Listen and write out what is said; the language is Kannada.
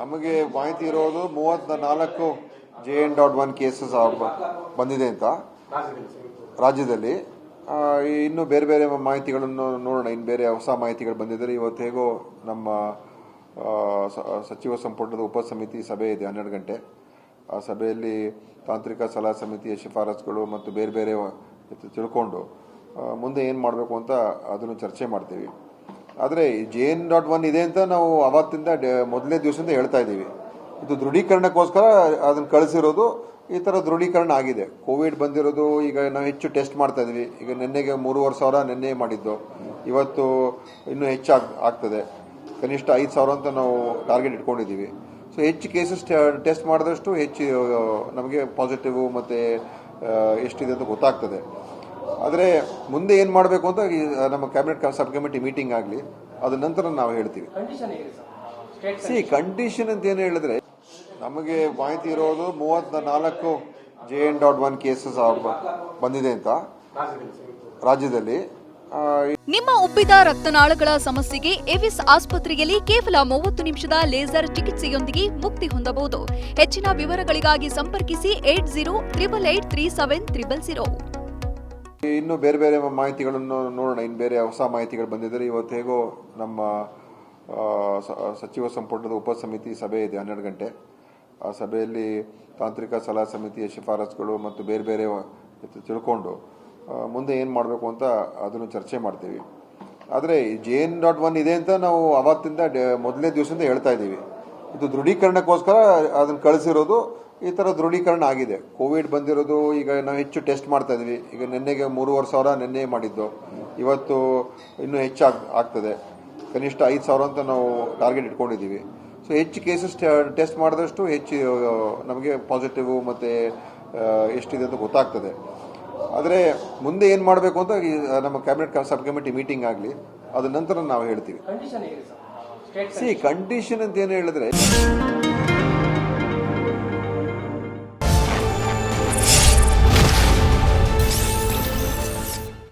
ನಮಗೆ ಮಾಹಿತಿ ಇರೋದು ಮೂವತ್ತ ನಾಲ್ಕು J N dot one cases ಬಂದಿದೆ ಅಂತ ರಾಜ್ಯದಲ್ಲಿ. ಇನ್ನು ಬೇರೆ ಬೇರೆ ಮಾಹಿತಿಗಳನ್ನು ನೋಡೋಣ. ಇನ್ನು ಬೇರೆ ಹೊಸ ಮಾಹಿತಿಗಳು ಬಂದಿದ್ದಾರೆ ಇವತ್ತು ಹೇಗೋ ನಮ್ಮ ಸಚಿವ ಸಂಪುಟದ ಉಪ ಸಮಿತಿ ಸಭೆ ಇದೆ ಹನ್ನೆರಡು ಗಂಟೆ. ಆ ಸಭೆಯಲ್ಲಿ ತಾಂತ್ರಿಕ ಸಲಹಾ ಸಮಿತಿಯ ಶಿಫಾರಸುಗಳು ಮತ್ತು ಬೇರೆ ಬೇರೆ ತಿಳ್ಕೊಂಡು ಮುಂದೆ ಏನು ಮಾಡಬೇಕು ಅಂತ ಅದನ್ನು ಚರ್ಚೆ ಮಾಡ್ತೀವಿ. ಆದರೆ ಜೆ ಎನ್ ಡಾಟ್ ಒನ್ ಇದೆ ಅಂತ ನಾವು ಅವತ್ತಿಂದ ಮೊದಲನೇ ದಿವಸದಿಂದ ಹೇಳ್ತಾ ಇದ್ದೀವಿ. ಇದು ದೃಢೀಕರಣಕ್ಕೋಸ್ಕರ ಅದನ್ನು ಕಳಿಸಿರೋದು ಈ ಥರ ದೃಢೀಕರಣ ಆಗಿದೆ. ಕೋವಿಡ್ ಬಂದಿರೋದು, ಈಗ ನಾವು ಹೆಚ್ಚು ಟೆಸ್ಟ್ ಮಾಡ್ತಾ ಇದೀವಿ. ಈಗ ನಿನ್ನೆಗೆ ಮೂರುವರೆ ಸಾವಿರ ನಿನ್ನೆ ಮಾಡಿದ್ದು. ಇವತ್ತು ಇನ್ನೂ ಹೆಚ್ಚಾಗ್ ಆಗ್ತದೆ. ಕನಿಷ್ಠ ಐದು ಸಾವಿರ ಅಂತ ನಾವು ಟಾರ್ಗೆಟ್ ಇಟ್ಕೊಂಡಿದ್ದೀವಿ. ಸೊ ಹೆಚ್ಚು ಕೇಸಸ್ ಟೆಸ್ಟ್ ಮಾಡಿದಷ್ಟು ಹೆಚ್ಚು ನಮಗೆ ಪಾಸಿಟಿವ್ ಮತ್ತು ಎಷ್ಟಿದೆ ಅಂತ ಗೊತ್ತಾಗ್ತದೆ. ಆದರೆ ಮುಂದೆ ಏನು ಮಾಡಬೇಕು ಅಂತ ಈ ನಮ್ಮ ಕ್ಯಾಬಿನೆಟ್ ಸಬ್ ಕಮಿಟಿ ಮೀಟಿಂಗ್ ಆಗಲಿ ಅದ ನಂತರ ನಾವು ಹೇಳ್ತೀವಿ. ಕಂಡೀಷನ್ ಹೇಗೆ ಸರ್? ಸಿ ಕಂಡೀಷನ್ ಅಂತ ಏನು ಹೇಳಿದ್ರೆ ನಮಗೆ ಮಾಹಿತಿ ಇರೋದು ಮೂವತ್ತ ನಾಲ್ಕು J N dot one cases ಬಂದಿದೆ ಅಂತ. ರಾಜ್ಯದಲ್ಲಿ ನಿಮ್ಮ ಉಬ್ಬಿದ ರಕ್ತನಾಳಗಳ ಸಮಸ್ಯೆಗೆ ಎವಿಸ್ ಆಸ್ಪತ್ರೆಯಲ್ಲಿ ಕೇವಲ ಮೂವತ್ತು ನಿಮಿಷದ ಲೇಸರ್ ಚಿಕಿತ್ಸೆಯೊಂದಿಗೆ ಮುಕ್ತಿ ಹೊಂದಬಹುದು. ಹೆಚ್ಚಿನ ವಿವರಗಳಿಗಾಗಿ ಸಂಪರ್ಕಿಸಿ eight zero triple eight three seven triple zero. ಇನ್ನು ಬೇರೆ ಬೇರೆ ಮಾಹಿತಿಗಳನ್ನು ನೋಡೋಣ. ಇನ್ನು ಬೇರೆ ಹೊಸ ಮಾಹಿತಿಗಳು ಬಂದಿದ್ದರೆ ಇವತ್ತು ಹೇಗೋ ನಮ್ಮ ಸಚಿವ ಸಂಪುಟದ ಉಪ ಸಮಿತಿ ಸಭೆ ಇದೆ ಹನ್ನೆರಡು ಗಂಟೆ. ಆ ಸಭೆಯಲ್ಲಿ ತಾಂತ್ರಿಕ ಸಲಹಾ ಸಮಿತಿಯ ಶಿಫಾರಸುಗಳು ಮತ್ತು ಬೇರೆ ಬೇರೆ ತಿಳ್ಕೊಂಡು ಮುಂದೆ ಏನು ಮಾಡಬೇಕು ಅಂತ ಅದನ್ನು ಚರ್ಚೆ ಮಾಡ್ತೀವಿ. ಆದರೆ ಜೆ ಎನ್ ಡಾಟ್ ಒನ್ ಇದೆ ಅಂತ ನಾವು ಅವತ್ತಿಂದ ಮೊದಲನೇ ದಿವಸದಿಂದ ಹೇಳ್ತಾ ಇದ್ದೀವಿ. ಇದು ದೃಢೀಕರಣಕ್ಕೋಸ್ಕರ ಅದನ್ನು ಕಳಿಸಿರೋದು ಈ ಥರ ದೃಢೀಕರಣ ಆಗಿದೆ. ಕೋವಿಡ್ ಬಂದಿರೋದು, ಈಗ ನಾವು ಹೆಚ್ಚು ಟೆಸ್ಟ್ ಮಾಡ್ತಾ ಇದ್ವಿ. ಈಗ ನಿನ್ನೆಗೆ ಮೂರುವರೆ ಸಾವಿರ ನಿನ್ನೆ ಮಾಡಿದ್ದು. ಇವತ್ತು ಇನ್ನೂ ಹೆಚ್ಚು ಆಗ್ತದೆ. ಕನಿಷ್ಠ ಐದು ಸಾವಿರ ಅಂತ ನಾವು ಟಾರ್ಗೆಟ್ ಇಟ್ಕೊಂಡಿದ್ದೀವಿ ಸೊ ಹೆಚ್ಚು ಕೇಸಸ್ ಟೆಸ್ಟ್ ಮಾಡಿದಷ್ಟು ಹೆಚ್ಚು ನಮಗೆ ಪಾಸಿಟಿವ್ ಮತ್ತು ಎಷ್ಟಿದೆ ಅಂತ ಗೊತ್ತಾಗ್ತದೆ. ಆದರೆ ಮುಂದೆ ಏನು ಮಾಡಬೇಕು ಅಂತ ನಮ್ಮ ಕ್ಯಾಬಿನೆಟ್ ಸಬ್ ಕಮಿಟಿ ಮೀಟಿಂಗ್ ಆಗಲಿ ಅದ ನಂತರ ನಾವು ಹೇಳ್ತೀವಿ. ಸಿ ಕಂಡೀಷನ್ ಅಂತ ಏನು ಹೇಳಿದ್ರೆ